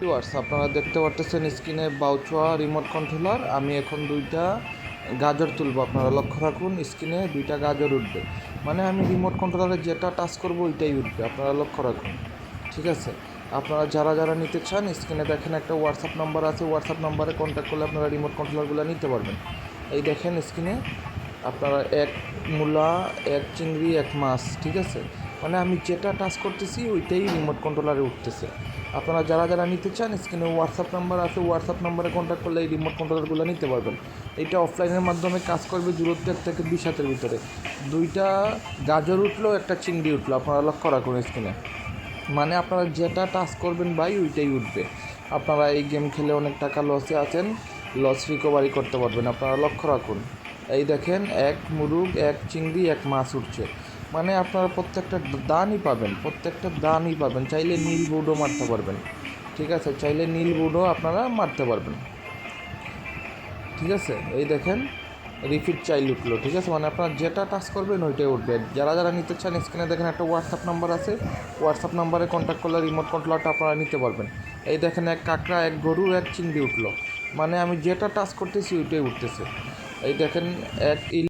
Viewers আপনারা দেখতে পারতেছেন স্ক্রিনে বাউচোয়া রিমোট কন্ট্রোলার আমি এখন দুইটা গাজর তুলবো, আপনারা লক্ষ্য রাখুন, স্ক্রিনে দুইটা গাজর উঠবে। মানে আমি রিমোট কন্ট্রোলারে যেটা টাচ করব, ওইটাই উঠবে, আপনারা লক্ষ্য রাখুন। ঠিক আছে? আপনারা যারা যারা নিতে চান, স্ক্রিনে দেখেন একটা হোয়াটসঅ্যাপ নাম্বার আছে হোয়াটসঅ্যাপ নাম্বারে কন্ট্যাক্ট করলে আপনারা রিমোট কন্ট্রোলারগুলো নিতে পারবেন। এই দেখেন স্ক্রিনে, আপনারা এক মূলা, এক চিংড়ি, এক মাছ, ঠিক আছে? মানে আমি যেটা টাচ করতেছি, ওইটাই রিমোট কন্ট্রোলারে উঠতেছে। আপনারা যারা যারা নিতে চান স্ক্রিনে হোয়াটসঅ্যাপ নাম্বার আছে হোয়াটসঅ্যাপ নাম্বারে কন্ট্যাক্ট করলে এই রিমোট কন্ট্রোলারগুলো নিতে পারবেন। এটা অফলাইনের মাধ্যমে কাজ করবে দূরত্বের থেকে বিশ হাতের ভিতরে। দুইটা গাজর উঠল, একটা চিংড়ি উঠল, আপনারা লক্ষ্য রাখুন স্ক্রিনে মানে আপনারা যেটা টাচ করবেন ভাই, ওইটাই উঠবে। আপনারা এই গেম খেলে অনেক টাকা লসে আছেন লস রিকভারি করতে পারবেন, আপনারা লক্ষ্য রাখুন। এই দেখেন, এক মুরুগ, এক চিংড়ি, এক মাছ উঠছে। মানে আপনারা প্রত্যেকটা দানই পাবেন, প্রত্যেকটা দানই পাবেন। চাইলে নীল বোর্ডও মারতে পারবেন। ঠিক আছে? চাইলে নীল বোর্ডও আপনারা মারতে পারবেন। ঠিক আছে? এই দেখেন রিপিট চাইল্ড উঠল। ঠিক আছে? মানে আপনারা যেটা টাচ করবেন, ওইটাই উঠবে। যারা যারা নিতে চান স্ক্রিনে দেখেন একটা হোয়াটসঅ্যাপ নাম্বার আছে। হোয়াটসঅ্যাপ নাম্বারে কন্ট্যাক্ট করলে রিমোট কন্ট্রোলারটা আপনারা নিতে পারবেন। এই দেখেন, এক কাঁকড়া, এক গরু, এক চিংড়ি উঠল। মানে আমি যেটা টাচ করতেছি, ওইটাই উঠতেছে। এই দেখেন, এক